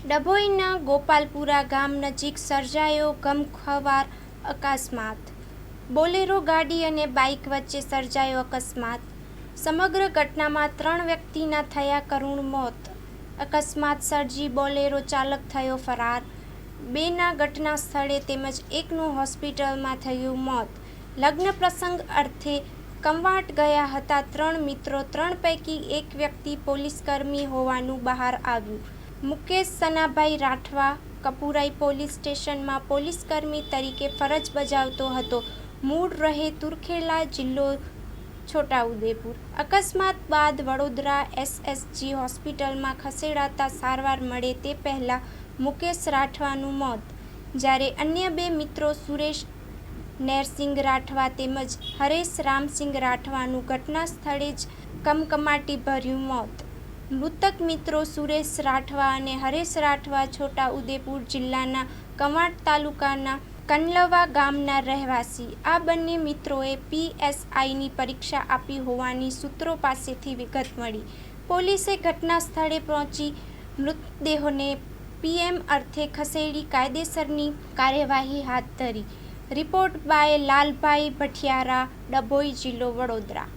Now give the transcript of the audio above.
ડભોઈના ગોપાલપુરા ગામ નજીક સર્જાયો ગમખવાર અકસ્માત. બોલેરો ગાડી અને બાઇક વચ્ચે સર્જાયો અકસ્માત. સમગ્ર ઘટનામાં ત્રણ વ્યક્તિના થયા કરુણ મોત. અકસ્માત સર્જી બોલેરો ચાલક થયો ફરાર. બેના ઘટના સ્થળે તેમજ એકનું હોસ્પિટલમાં થયું મોત. લગ્ન પ્રસંગ અર્થે કમવાટ ગયા હતા ત્રણ મિત્રો, ત્રણ પૈકી એક વ્યક્તિ પોલીસકર્મી હોવાનું બહાર આવ્યું. મુકેશ સનાભાઈ રાઠવા કપુરાઈ પોલીસ સ્ટેશનમાં પોલીસકર્મી તરીકે ફરજ બજાવતો હતો. મૂળ રહે તુરખેલા જિલ્લો છોટાઉદેપુર. અકસ્માત બાદ વડોદરા એસએસજી હોસ્પિટલમાં ખસેડાતા સારવાર મળે તે પહેલાં મુકેશ રાઠવાનું મોત. જ્યારે અન્ય બે મિત્રો સુરેશ નેરસિંગ રાઠવા તેમજ હરેશ રામસિંગ રાઠવાનું ઘટના સ્થળે જ કમકમાટી ભર્યું મોત. મૃતક મિત્રો સુરેશ રાઠવા અને હરેશ રાઠવા છોટા ઉદેપુર જિલ્લાના કવાંટ તાલુકાના કનલવા ગામના રહેવાસી. આ બંને મિત્રોએ પીએસઆઈની પરીક્ષા આપી હોવાની સૂત્રો પાસેથી વિગત મળી. પોલીસે ઘટના સ્થળે પહોંચી મૃતદેહોને પીએમ અર્થે ખસેડી કાયદેસરની કાર્યવાહી હાથ ધરી. રિપોર્ટ બાય લાલભાઈ ભઠિયારા, ડભોઈ જિલ્લો વડોદરા.